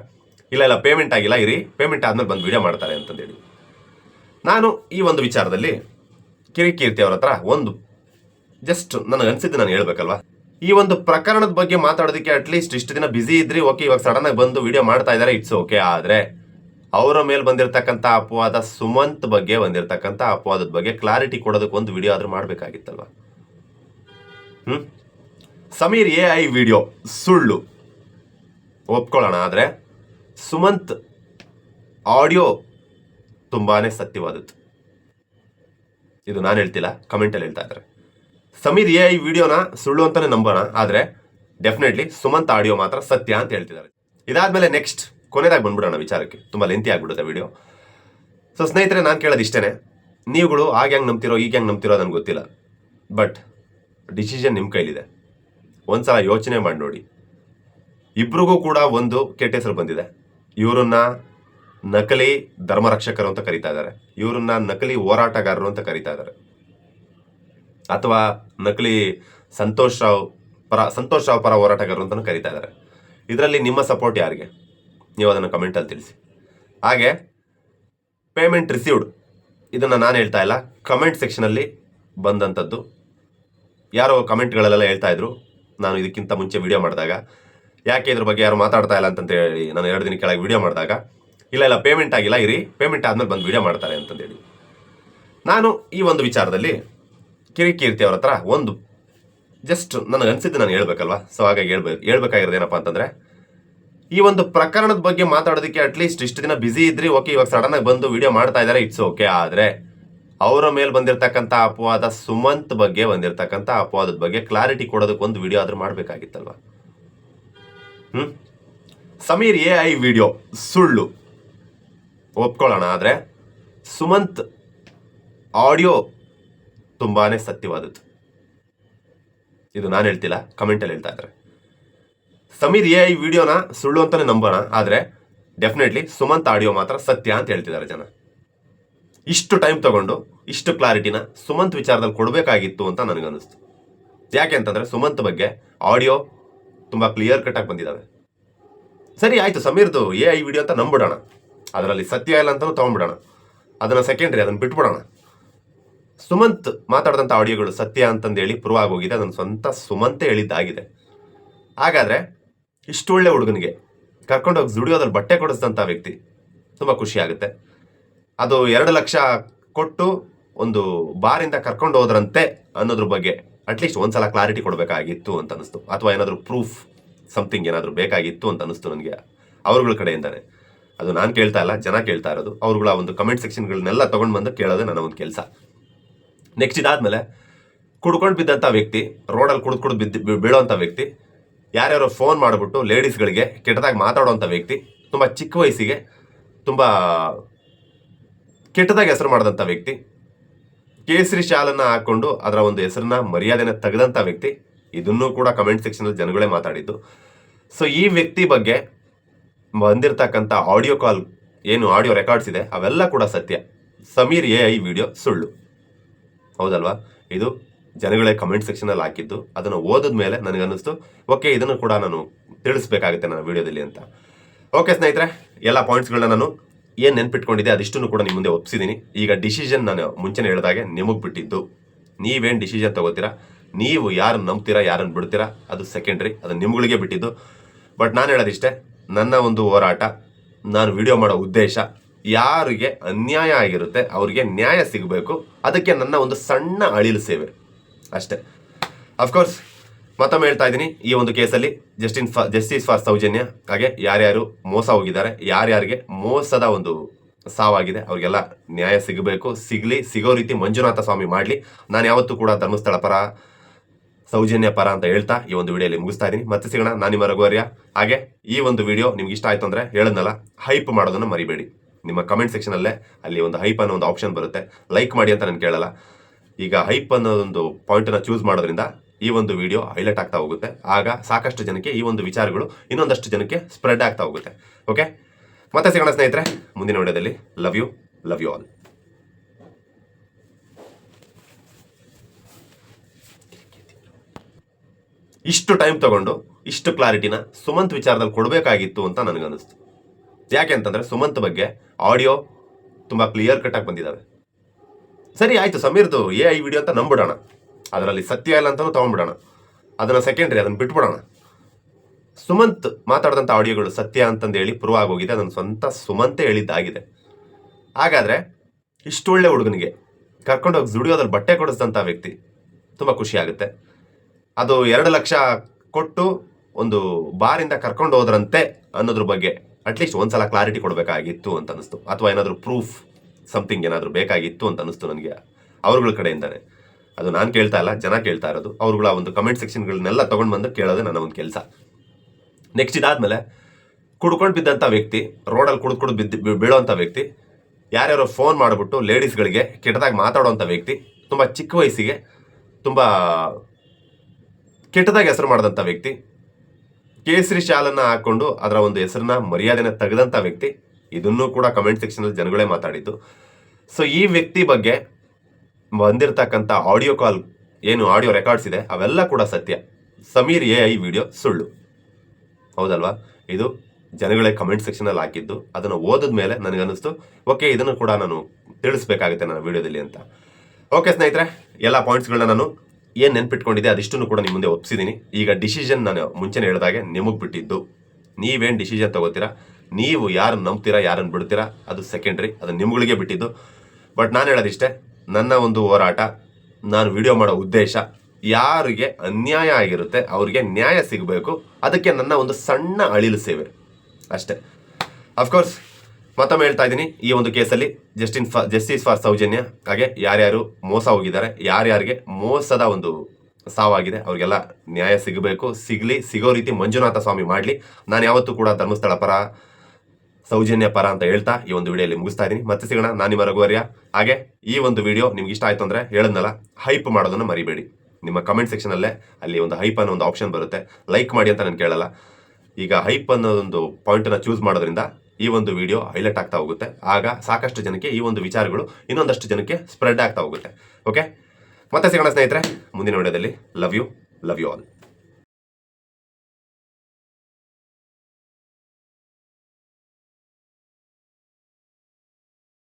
ಇಲ್ಲ ಇಲ್ಲ ಪೇಮೆಂಟ್ ಆಗಿಲ್ಲ, ಇರಿ. ಪೇಮೆಂಟ್ ಆದಮೇಲೆ ಬಂದು ವಿಡಿಯೋ ಮಾಡ್ತಾರೆ ಅಂತಂದೇಳಿ ನಾನು ಈ ಒಂದು ವಿಚಾರದಲ್ಲಿ ಕಿರಿಕೀರ್ತಿ ಅವ್ರ ಹತ್ರ ಒಂದು ಜಸ್ಟ್ ನನಗೆ ಅನಿಸಿದ್ದು ನಾನು ಹೇಳ್ಬೇಕಲ್ವಾ? ಈ ಒಂದು ಪ್ರಕರಣದ ಬಗ್ಗೆ ಮಾತಾಡೋದಕ್ಕೆ ಅಟ್ಲೀಸ್ಟ್ ಇಷ್ಟು ದಿನ ಬ್ಯುಸಿ ಇದ್ರಿ ಓಕೆ ಇವಾಗ ಸಡನ್ ಆಗಿ ಬಂದು ವಿಡಿಯೋ ಮಾಡ್ತಾ ಇದ್ದಾರೆ ಇಟ್ಸ್ ಓಕೆ ಆದ್ರೆ ಅವರ ಮೇಲೆ ಬಂದಿರತಕ್ಕಂಥ ಅಪವಾದ ಸುಮಂತ್ ಬಗ್ಗೆ ಬಂದಿರತಕ್ಕಂಥ ಅಪವಾದದ ಬಗ್ಗೆ ಕ್ಲಾರಿಟಿ ಕೊಡೋದಕ್ಕೆ ಒಂದು ವಿಡಿಯೋ ಆದರೂ ಮಾಡಬೇಕಾಗಿತ್ತಲ್ವ? ಹ್ಞೂ ಸಮೀರ್ ಎ ಐ ವಿಡಿಯೋ ಸುಳ್ಳು. ಒಪ್ಕೊಳ್ಳೋಣ ಆದರೆ ಸುಮಂತ್ ಆಡಿಯೋ ತುಂಬಾ ಸತ್ಯವಾದದ್ದು. ಇದು ನಾನು ಹೇಳ್ತಿಲ್ಲ ಕಮೆಂಟಲ್ಲಿ ಹೇಳ್ತಾ ಇದ್ದಾರೆ. ಸಮೀರ್ ಎ ಐ ವಿಡಿಯೋನ ಸುಳ್ಳು ಅಂತಲೇ ನಂಬೋಣ, ಆದರೆ ಡೆಫಿನೆಟ್ಲಿ ಸುಮಂತ್ ಆಡಿಯೋ ಮಾತ್ರ ಸತ್ಯ ಅಂತ ಹೇಳ್ತಿದ್ದಾರೆ. ಇದಾದ್ಮೇಲೆ ನೆಕ್ಸ್ಟ್ ಕೊನೆದಾಗಿ ಬಂದ್ಬಿಡೋಣ ವಿಚಾರಕ್ಕೆ. ತುಂಬ ಲೆಂತಿ ಆಗಿಬಿಡುತ್ತೆ ವಿಡಿಯೋ ಸೊ ಸ್ನೇಹಿತರೆ, ನಾನು ಕೇಳೋದು ಇಷ್ಟೇ ನೀವುಗಳು ಆಗ ಹೆಂಗೆ ನಂಬ್ತಿರೋ ಈಗ ಹೆಂಗೆ ನಂಬ್ತಿರೋ ನನಗೆ ಗೊತ್ತಿಲ್ಲ. ಬಟ್ ಡಿಸಿಷನ್ ನಿಮ್ಮ ಕೈಲಿದೆ. ಒಂದು ಸಲ ಯೋಚನೆ ಮಾಡಿ ನೋಡಿ. ಇಬ್ರಿಗೂ ಕೂಡ ಒಂದು ಕೆಟ್ಟ ಹೆಸರು ಬಂದಿದೆ. ಇವರನ್ನ ನಕಲಿ ಧರ್ಮರಕ್ಷಕರು ಅಂತ ಕರಿತಾ ಇದ್ದಾರೆ. ಇವರನ್ನ ನಕಲಿ ಹೋರಾಟಗಾರರು ಅಂತ ಕರೀತಾ ಇದ್ದಾರೆ. ಅಥವಾ ನಕಲಿ ಸಂತೋಷ್ ರಾವ್ ಪರ, ಸಂತೋಷ್ ರಾವ್ ಪರ ಹೋರಾಟಗಾರರು ಅಂತಲೂ ಕರೀತಾ ಇದ್ದಾರೆ. ಇದರಲ್ಲಿ ನಿಮ್ಮ ಸಪೋರ್ಟ್ ಯಾರಿಗೆ? ನೀವು ಅದನ್ನು ಕಮೆಂಟಲ್ಲಿ ತಿಳಿಸಿ. ಹಾಗೆ ಪೇಮೆಂಟ್ ರಿಸೀವ್ಡ್ ಇದನ್ನು ನಾನು ಹೇಳ್ತಾ ಇಲ್ಲ. ಕಮೆಂಟ್ ಸೆಕ್ಷನಲ್ಲಿ ಬಂದಂಥದ್ದು ಯಾರೋ ಕಮೆಂಟ್ಗಳಲ್ಲೆಲ್ಲ ಹೇಳ್ತಾ ಇದ್ರು. ನಾನು ಇದಕ್ಕಿಂತ ಮುಂಚೆ ವಿಡಿಯೋ ಮಾಡಿದಾಗ. ಯಾಕೆ ಇದ್ರ ಬಗ್ಗೆ ಯಾರು ಮಾತಾಡ್ತಾ ಇಲ್ಲ ಅಂತಂತ ಹೇಳಿ ನಾನು ಎರಡು ದಿನ ಕೆಳಗೆ ವಿಡಿಯೋ ಮಾಡಿದಾಗ. ಇಲ್ಲ ಇಲ್ಲ ಪೇಮೆಂಟ್ ಆಗಿಲ್ಲ, ಇರಿ. ಪೇಮೆಂಟ್ ಆದಮೇಲೆ ಬಂದು ವಿಡಿಯೋ ಮಾಡ್ತಾರೆ ಅಂತಂದೇಳಿ ನಾನು ಈ ಒಂದು ವಿಚಾರದಲ್ಲಿ ಕಿರಿಕೀರ್ತಿ ಅವ್ರ ಹತ್ರ ಒಂದು ಜಸ್ಟ್ ನನಗೆ ಅನಿಸಿದ್ದು ನಾನು ಹೇಳ್ಬೇಕಲ್ವಾ? ಸೊ ಹಾಗಾಗಿ ಹೇಳ್ಬೇಕು ಹೇಳ್ಬೇಕಾಗಿರೋದು ಅಂತಂದರೆ ಅಂತಂದ್ರೆ ಈ ಒಂದು ಪ್ರಕರಣದ ಬಗ್ಗೆ ಮಾತಾಡೋದಕ್ಕೆ ಅಟ್ಲೀಸ್ಟ್ ಇಷ್ಟು ದಿನ ಬಿಸಿ ಇದ್ರಿ ಓಕೆ ಇವಾಗ ಸಡನ್ ಆಗಿ ಬಂದು ವಿಡಿಯೋ ಮಾಡ್ತಾ ಇದ್ದಾರೆ ಇಟ್ಸ್ ಓಕೆ ಆದ್ರೆ ಅವರ ಮೇಲೆ ಬಂದಿರತಕ್ಕಂತ ಅಪವಾದ ಸುಮಂತ್ ಬಗ್ಗೆ ಬಂದಿರತಕ್ಕಂತ ಅಪವಾದದ ಬಗ್ಗೆ ಕ್ಲಾರಿಟಿ ಕೊಡೋದಕ್ಕೆ ಒಂದು ವಿಡಿಯೋ ಆದ್ರೂ ಮಾಡ್ಬೇಕಾಗಿತ್ತಲ್ವ? ಹ್ಮ್? ಸಮೀರ್ ಎ ಐ ವಿಡಿಯೋ ಸುಳ್ಳು. ಒಪ್ಕೊಳ್ಳೋಣ ಆದರೆ ಸುಮಂತ್ ಆಡಿಯೋ ತುಂಬಾನೇ ಸತ್ಯವಾದದ್ದು. ಇದು ನಾನು ಹೇಳ್ತಿಲ್ಲ ಕಮೆಂಟಲ್ಲಿ ಹೇಳ್ತಾ ಇದ್ದಾರೆ ಸಮೀರ್ ಎ ಐ ವಿಡಿಯೋನ ಸುಳ್ಳು ಅಂತಾನೆ ನಂಬೋಣ, ಆದರೆ ಡೆಫಿನೆಟ್ಲಿ ಸುಮಂತ್ ಆಡಿಯೋ ಮಾತ್ರ ಸತ್ಯ ಅಂತ ಹೇಳ್ತಿದ್ದಾರೆ ಜನ. ಇಷ್ಟು ಟೈಮ್ ತಗೊಂಡು, ಇಷ್ಟು ಕ್ಲಾರಿಟಿನ ಸುಮಂತ್ ವಿಚಾರದಲ್ಲಿ ಕೊಡಬೇಕಾಗಿತ್ತು ಅಂತ ನನಗನ್ನಿಸ್ತು. ಯಾಕೆ ಅಂತಂದರೆ ಸುಮಂತ್ ಬಗ್ಗೆ ಆಡಿಯೋ ತುಂಬ ಕ್ಲಿಯರ್ ಕಟ್ಟಾಗಿ ಬಂದಿದ್ದಾವೆ. ಸರಿ, ಆಯಿತು, ಸಮೀರ್ದು ಎ ಐ ವಿಡಿಯೋ ಅಂತ ನಂಬಿಡೋಣ. ಅದರಲ್ಲಿ ಸತ್ಯ ಇಲ್ಲ ಅಂತಲೂ ತೊಗೊಂಡ್ಬಿಡೋಣ. ಅದನ್ನು ಸೆಕೆಂಡ್ರಿ ಅದನ್ನು ಬಿಟ್ಬಿಡೋಣ. ಸುಮಂತ್ ಮಾತಾಡಿದಂಥ ಆಡಿಯೋಗಳು ಸತ್ಯ ಅಂತಂದೇಳಿ ಪ್ರೂವ್ ಆಗೋಗಿದೆ. ಅದನ್ನು ಸ್ವಂತ ಸುಮಂತೇ ಹೇಳಿದ್ದಾಗಿದೆ. ಹಾಗಾದ್ರೆ ಇಷ್ಟು ಒಳ್ಳೆ ಹುಡುಗನಿಗೆ. ಕರ್ಕೊಂಡೋಗಿ ದುಡಿಯೋದ್ರಲ್ಲಿ ಬಟ್ಟೆ ಕೊಡಿಸಿದಂಥ ವ್ಯಕ್ತಿ. ತುಂಬ ಖುಷಿ ಆಗುತ್ತೆ ಅದು ಎರಡು ಲಕ್ಷ ಕೊಟ್ಟು ಒಂದು ಬಾರಿಂದ ಕರ್ಕೊಂಡು ಹೋದ್ರಂತೆ ಅನ್ನೋದ್ರ ಬಗ್ಗೆ ಅಟ್ಲೀಸ್ಟ್ ಒಂದ್ಸಲ ಕ್ಲಾರಿಟಿ ಕೊಡಬೇಕಾಗಿತ್ತು ಅಂತ ಅನಿಸ್ತು ಅಥವಾ ಏನಾದರೂ ಪ್ರೂಫ್ ಸಮಥಿಂಗ್ ಏನಾದರೂ ಬೇಕಾಗಿತ್ತು ಅಂತ ಅನಿಸ್ತು ನನಗೆ ಅವ್ರಗಳ ಕಡೆಯಿಂದಾನೆ. ಅದು ನಾನು ಕೇಳ್ತಾ ಇಲ್ಲ, ಜನ ಕೇಳ್ತಾ ಇರೋದು. ಅವ್ರುಗಳ ಒಂದು ಕಮೆಂಟ್ ಸೆಕ್ಷನ್ಗಳನ್ನೆಲ್ಲ ತೊಗೊಂಡು ಬಂದು ಕೇಳೋದೇ ನನ್ನ ಒಂದು ಕೆಲಸ. ನೆಕ್ಸ್ಟ್ ಇದಾದಮೇಲೆ ಕುಡ್ಕೊಂಡು ಬಿದ್ದಂಥ ವ್ಯಕ್ತಿ ರೋಡಲ್ಲಿ ಕುಡ್ದು ಕುಡ್ದು ಬಿದ್ದು ಬೀಳೋ ಬೀಳೋಂಥ ವ್ಯಕ್ತಿ ಯಾರ್ಯಾರೋ ಫೋನ್ ಮಾಡಿಬಿಟ್ಟು ಲೇಡೀಸ್ಗಳಿಗೆ ಕೆಟ್ಟದಾಗಿ ಮಾತಾಡುವಂಥ ವ್ಯಕ್ತಿ, ತುಂಬ ಚಿಕ್ಕ ವಯಸ್ಸಿಗೆ, ತುಂಬ ಕೆಟ್ಟದಾಗಿ ಹೆಸರು ಮಾಡಿದಂಥ ವ್ಯಕ್ತಿ, ಕೇಸರಿ ಶಾಲನ್ನ ಹಾಕೊಂಡು ಅದರ ಒಂದು ಹೆಸರನ್ನ ಮರ್ಯಾದೆನ ತೆಗೆದಂಥ ವ್ಯಕ್ತಿ, ಇದನ್ನೂ ಕೂಡ ಕಮೆಂಟ್ ಸೆಕ್ಷನಲ್ಲಿ ಜನಗಳೇ ಮಾತಾಡಿದ್ದು. ಸೊ ಈ ವ್ಯಕ್ತಿ ಬಗ್ಗೆ ಬಂದಿರತಕ್ಕಂಥ ಆಡಿಯೋ ಕಾಲ್ ಏನು ಆಡಿಯೋ ರೆಕಾರ್ಡ್ಸ್ ಇದೆ, ಅವೆಲ್ಲ ಕೂಡ ಸತ್ಯ. ಸಮೀರ್ ಎ ಐ ವಿಡಿಯೋ ಸುಳ್ಳು. ಹೌದಲ್ವಾ? ಇದು ಜನಗಳೇ ಕಮೆಂಟ್ ಸೆಕ್ಷನಲ್ಲಿ ಹಾಕಿದ್ದು. ಅದನ್ನು ಓದಿದ ಮೇಲೆ ನನಗನ್ನಿಸ್ತು ಓಕೆ ಇದನ್ನು ಕೂಡ ನಾನು ತಿಳಿಸ್ಬೇಕಾಗುತ್ತೆ ನನ್ನ ವಿಡಿಯೋದಲ್ಲಿ ಅಂತ. ಓಕೆ ಸ್ನೇಹಿತರೆ, ಎಲ್ಲ ಪಾಯಿಂಟ್ಸ್ಗಳನ್ನ ನಾನು ಏನು ನೆನ್ಪಿಟ್ಕೊಂಡಿದ್ದೆ ಅದಿಷ್ಟನ್ನು ಕೂಡ ನಿಮ್ಮ ಮುಂದೆ ಒಪ್ಸಿದ್ದೀನಿ ಈಗ ಡಿಸಿಷನ್ ನಾನು ಮುಂಚೆನೇ ಹೇಳಿದಾಗೆ ನಿಮಗೆ ಬಿಟ್ಟಿದ್ದು. ನೀವೇನು ಡಿಸಿಷನ್ ತಗೋತೀರಾ? ನೀವು ಯಾರನ್ನು ನಂಬ್ತೀರಾ ಯಾರನ್ನು ಬಿಡ್ತೀರಾ? ಅದು ಸೆಕೆಂಡ್ರಿ ಅದು ನಿಮ್ಗಳಿಗೆ ಬಿಟ್ಟಿದ್ದು. ಬಟ್ ನಾನು ಹೇಳೋದಿಷ್ಟೇ, ನನ್ನ ಒಂದು ಹೋರಾಟ, ನಾನು ವಿಡಿಯೋ ಮಾಡೋ ಉದ್ದೇಶ, ಯಾರಿಗೆ ಅನ್ಯಾಯ ಆಗಿರುತ್ತೆ, ಅವರಿಗೆ ನ್ಯಾಯ ಸಿಗಬೇಕು, ಅದಕ್ಕೆ ನನ್ನ ಒಂದು ಸಣ್ಣ ಅಳಿಲು ಸೇವೆ. ಅಷ್ಟೇ. ಅಫ್ಕೋರ್ಸ್ ಮತ್ತೊಮ್ಮೆ ಹೇಳ್ತಾ ಇದ್ದೀನಿ, ಈ ಒಂದು ಕೇಸಲ್ಲಿ ಜಸ್ಟಿನ್ ಫ ಜಸ್ಟಿಸ್ ಫಾರ್ ಸೌಜನ್ಯ ಹಾಗೆ ಯಾರ್ಯಾರು ಮೋಸ ಹೋಗಿದ್ದಾರೆ, ಯಾರ್ಯಾರಿಗೆ ಮೋಸದ ಒಂದು ಸಾವಾಗಿದೆ, ಅವ್ರಿಗೆಲ್ಲ ನ್ಯಾಯ ಸಿಗಬೇಕು, ಸಿಗಲಿ, ಸಿಗೋ ರೀತಿ ಮಂಜುನಾಥ ಸ್ವಾಮಿ ಮಾಡಲಿ. ನಾನು ಯಾವತ್ತೂ ಕೂಡ ಧರ್ಮಸ್ಥಳ ಪರ, ಸೌಜನ್ಯ ಪರ ಅಂತ ಹೇಳ್ತಾ ಈ ಒಂದು ವಿಡಿಯೋಲಿ ಮುಗಿಸ್ತಾ ಇದ್ದೀನಿ. ಮತ್ತೆ ಸಿಗೋಣ, ನಾನು ನಿಮ್ಮ ರಘುವರ್ಯ. ಹಾಗೆ ಈ ಒಂದು ವಿಡಿಯೋ ನಿಮ್ಗೆ ಇಷ್ಟ ಆಯಿತು ಅಂದರೆ ಹೇಳದ್ನಲ್ಲ, ಹೈಪ್ ಮಾಡೋದನ್ನು ಮರಿಬೇಡಿ. ನಿಮ್ಮ ಕಮೆಂಟ್ ಸೆಕ್ಷನಲ್ಲೇ ಅಲ್ಲಿ ಒಂದು ಹೈಪ್ ಅನ್ನೋ ಒಂದು ಆಪ್ಷನ್ ಬರುತ್ತೆ. ಲೈಕ್ ಮಾಡಿ ಅಂತ ನಾನು ಕೇಳಲ್ಲ. ಈಗ ಹೈಪ್ ಅನ್ನೋದೊಂದು ಪಾಯಿಂಟನ್ನು ಚೂಸ್ ಮಾಡೋದ್ರಿಂದ ಈ ಒಂದು ವಿಡಿಯೋ ಹೈಲೈಟ್ ಆಗ್ತಾ ಹೋಗುತ್ತೆ. ಆಗ ಸಾಕಷ್ಟು ಜನಕ್ಕೆ ಈ ಒಂದು ವಿಚಾರಗಳು ಇನ್ನೊಂದಷ್ಟು ಜನಕ್ಕೆ ಸ್ಪ್ರೆಡ್ ಆಗ್ತಾ ಹೋಗುತ್ತೆ. ಓಕೆ ಮತ್ತೆ ಸಿಗೋಣ ಸ್ನೇಹಿತರೆ, ಮುಂದಿನ ವಿಡಿಯೋದಲ್ಲಿ love you love you all ಇಷ್ಟು ಟೈಮ್ ತಗೊಂಡು ಇಷ್ಟು ಕ್ಲಾರಿಟಿನ ಸುಮಂತ್ ವಿಚಾರದಲ್ಲಿ ಕೊಡಬೇಕಾಗಿತ್ತು ಅಂತ ನನಗನ್ನಿಸ್ತು. ಯಾಕೆ ಅಂತಂದರೆ ಸುಮಂತ್ ಬಗ್ಗೆ ಆಡಿಯೋ ತುಂಬ ಕ್ಲಿಯರ್ ಕಟ್ಟಾಗಿ ಬಂದಿದ್ದಾವೆ ಸರಿ, ಆಯ್ತು, ಸಮೀರ್ದು ಎ ಐ ವಿಡಿಯೋ ಅಂತ ನಂಬಿಡೋಣ ಅದರಲ್ಲಿ ಸತ್ಯ ಇಲ್ಲ ಅಂತಲೂ ತೊಗೊಂಡ್ಬಿಡೋಣ ಅದನ್ನು ಸೆಕೆಂಡ್ರಿ ಅದನ್ನು ಬಿಟ್ಬಿಡೋಣ. ಸುಮಂತ್ ಮಾತಾಡಿದಂಥ ಆಡಿಯೋಗಳು ಸತ್ಯ ಅಂತಂದು ಹೇಳಿ ಪ್ರೂವ್ ಆಗೋಗಿದೆ. ಅದನ್ನು ಸ್ವಂತ ಸುಮಂತೆ ಹೇಳಿದ್ದಾಗಿದೆ. ಹಾಗಾದರೆ, ಇಷ್ಟು ಒಳ್ಳೆ ಹುಡುಗನಿಗೆ ಕರ್ಕೊಂಡೋಗಿ ದುಡಿಯೋದ್ರಲ್ಲಿ ಬಟ್ಟೆ ಕೊಡಿಸಿದಂಥ ವ್ಯಕ್ತಿ ತುಂಬ ಖುಷಿ ಆಗುತ್ತೆ. ಅದು ಎರಡು ಲಕ್ಷ ಕೊಟ್ಟು ಒಂದು ಬಾರಿಂದ ಕರ್ಕೊಂಡು ಹೋದ್ರಂತೆ ಅನ್ನೋದ್ರ ಬಗ್ಗೆ ಅಟ್ಲೀಸ್ಟ್ ಒಂದ್ಸಲ ಕ್ಲಾರಿಟಿ ಕೊಡಬೇಕಾಗಿತ್ತು ಅಂತ ಅನಿಸ್ತು ಅಥವಾ ಏನಾದರೂ ಪ್ರೂಫ್ ಸಮಥಿಂಗ್ ಏನಾದರೂ ಬೇಕಾಗಿತ್ತು ಅಂತ ಅನಿಸ್ತು ನನಗೆ, ಅವ್ರಗಳ ಕಡೆಯಿಂದಾನೆ. ಅದು ನಾನು ಕೇಳ್ತಾ ಇಲ್ಲ, ಜನ ಕೇಳ್ತಾ ಇರೋದು. ಅವ್ರುಗಳ ಒಂದು ಕಮೆಂಟ್ ಸೆಕ್ಷನ್ಗಳನ್ನೆಲ್ಲ ತೊಗೊಂಡು ಬಂದು ಕೇಳೋದು ನನ್ನ ಒಂದು ಕೆಲಸ. ನೆಕ್ಸ್ಟ್ ಇದಾದಮೇಲೆ, ಕುಡ್ಕೊಂಡು ಬಿದ್ದಂಥ ವ್ಯಕ್ತಿ, ರೋಡಲ್ಲಿ ಕುಡ್ಕೊಂಡು ಬಿದ್ದು ಬೀಳೋಂಥ ವ್ಯಕ್ತಿ, ಯಾರ್ಯಾರೋ ಫೋನ್ ಮಾಡಿಬಿಟ್ಟು ಲೇಡೀಸ್ಗಳಿಗೆ ಕೆಟ್ಟದಾಗಿ ಮಾತಾಡೋವಂಥ ವ್ಯಕ್ತಿ, ತುಂಬ ಚಿಕ್ಕ ವಯಸ್ಸಿಗೆ, ತುಂಬ ಕೆಟ್ಟದಾಗಿ ಹೆಸರು ಮಾಡಿದಂಥ ವ್ಯಕ್ತಿ, ಕೇಸರಿ ಶಾಲನ್ನು ಹಾಕ್ಕೊಂಡು ಅದರ ಒಂದು ಹೆಸರನ್ನ ಮರ್ಯಾದೆನ ತೆಗೆದಂಥ ವ್ಯಕ್ತಿ ಇದನ್ನೂ ಕೂಡ ಕಮೆಂಟ್ ಸೆಕ್ಷನಲ್ಲಿ ಜನಗಳೇ ಮಾತಾಡಿದ್ದು. ಸೊ ಈ ವ್ಯಕ್ತಿ ಬಗ್ಗೆ ಬಂದಿರತಕ್ಕಂಥ ಆಡಿಯೋ ಕಾಲ್ ಏನು ಆಡಿಯೋ ರೆಕಾರ್ಡ್ಸ್ ಇದೆ, ಅವೆಲ್ಲ ಕೂಡ ಸತ್ಯ. ಸಮೀರ್ ಎ ಐ ವಿಡಿಯೋ ಸುಳ್ಳು. ಹೌದಲ್ವಾ? ಇದು ಜನಗಳೇ ಕಮೆಂಟ್ ಸೆಕ್ಷನಲ್ಲಿ ಹಾಕಿದ್ದು. ಅದನ್ನು ಓದಿದ ಮೇಲೆ ನನಗನ್ನಿಸ್ತು, ಓಕೆ, ಇದನ್ನು ಕೂಡ ನಾನು ತಿಳಿಸ್ಬೇಕಾಗುತ್ತೆ ನನ್ನ ವಿಡಿಯೋದಲ್ಲಿ ಅಂತ. ಓಕೆ ಸ್ನೇಹಿತರೆ, ಎಲ್ಲ ಪಾಯಿಂಟ್ಸ್ಗಳನ್ನ ನಾನು ಏನು ನೆನ್ಪಿಟ್ಕೊಂಡಿದ್ದೆ ಅದಿಷ್ಟನ್ನು ಕೂಡ ನಿಮ್ಮ ಮುಂದೆ ಒಪ್ಸಿದ್ದೀನಿ ಈಗ ಡಿಸಿಷನ್ ನಾನು ಮುಂಚೆನೇ ಹೇಳಿದಾಗೆ ನಿಮಗೆ ಬಿಟ್ಟಿದ್ದು. ನೀವೇನು ಡಿಸಿಷನ್ ತಗೋತೀರಾ? ನೀವು ಯಾರನ್ನು ನಂಬ್ತೀರಾ, ಯಾರನ್ನು ಬಿಡ್ತೀರಾ, ಅದು ಸೆಕೆಂಡ್ರಿ ಅದು ನಿಮ್ಗಳಿಗೆ ಬಿಟ್ಟಿದ್ದು. ಬಟ್ ನಾನು ಹೇಳೋದಿಷ್ಟೇ, ನನ್ನ ಒಂದು ಹೋರಾಟ, ನಾನು ವಿಡಿಯೋ ಮಾಡೋ ಉದ್ದೇಶ, ಯಾರಿಗೆ ಅನ್ಯಾಯ ಆಗಿರುತ್ತೆ, ಅವರಿಗೆ ನ್ಯಾಯ ಸಿಗಬೇಕು, ಅದಕ್ಕೆ ನನ್ನ ಒಂದು ಸಣ್ಣ ಅಳಿಲು ಸೇವೆ. ಅಷ್ಟೇ. ಅಫ್ಕೋರ್ಸ್ ಮತ್ತೊಮ್ಮೆ ಹೇಳ್ತಾ ಇದ್ದೀನಿ, ಈ ಒಂದು ಕೇಸಲ್ಲಿ justice for justice for Sowjanya ಹಾಗೆ ಯಾರ್ಯಾರು ಮೋಸ ಹೋಗಿದ್ದಾರೆ, ಯಾರ್ಯಾರಿಗೆ ಮೋಸದ ಒಂದು ಸಾವಾಗಿದೆ, ಅವರಿಗೆಲ್ಲ ನ್ಯಾಯ ಸಿಗಬೇಕು, ಸಿಗಲಿ, ಸಿಗೋ ರೀತಿ ಮಂಜುನಾಥ ಸ್ವಾಮಿ ಮಾಡಲಿ. ನಾನು ಯಾವತ್ತೂ ಕೂಡ ಧರ್ಮಸ್ಥಳ ಪರ ಸೌಜನ್ಯ ಪರ ಅಂತ ಹೇಳ್ತಾ ಈ ಒಂದು ವಿಡಿಯೋಲಿ ಮುಗಿಸ್ತಾ ಇದ್ದೀನಿ. ಮತ್ತೆ ಸಿಗೋಣ. ನಾನು ನಿಮ್ಮ ರಘುವರ್ಯ. ಹಾಗೆ ಈ ಒಂದು ವಿಡಿಯೋ ನಿಮ್ಗೆ ಇಷ್ಟ ಆಯ್ತು ಅಂದ್ರೆ ಹೇಳದ್ನಲ್ಲ, ಹೈಪ್ ಮಾಡೋದನ್ನು ಮರಿಬೇಡಿ. ನಿಮ್ಮ ಕಮೆಂಟ್ ಸೆಕ್ಷನಲ್ಲೇ ಅಲ್ಲಿ ಒಂದು ಹೈಪ್ ಅನ್ನೋ ಒಂದು ಆಪ್ಷನ್ ಬರುತ್ತೆ. ಲೈಕ್ ಮಾಡಿ ಅಂತ ನಾನು ಕೇಳಲ್ಲ. ಈಗ ಹೈಪ್ ಅನ್ನೋದೊಂದು ಪಾಯಿಂಟನ್ನು ಚೂಸ್ ಮಾಡೋದ್ರಿಂದ ಈ ಒಂದು ವಿಡಿಯೋ ಹೈಲೈಟ್ ಆಗ್ತಾ ಹೋಗುತ್ತೆ. ಆಗ ಸಾಕಷ್ಟು ಜನಕ್ಕೆ ಈ ಒಂದು ವಿಚಾರಗಳು ಇನ್ನೊಂದಷ್ಟು ಜನಕ್ಕೆ ಸ್ಪ್ರೆಡ್ ಆಗ್ತಾ ಹೋಗುತ್ತೆ. ಓಕೆ ಮತ್ತೆ ಸಿಗೋಣ ಸ್ನೇಹಿತರೆ, ಮುಂದಿನ ವಿಡಿಯೋದಲ್ಲಿ love you love you all.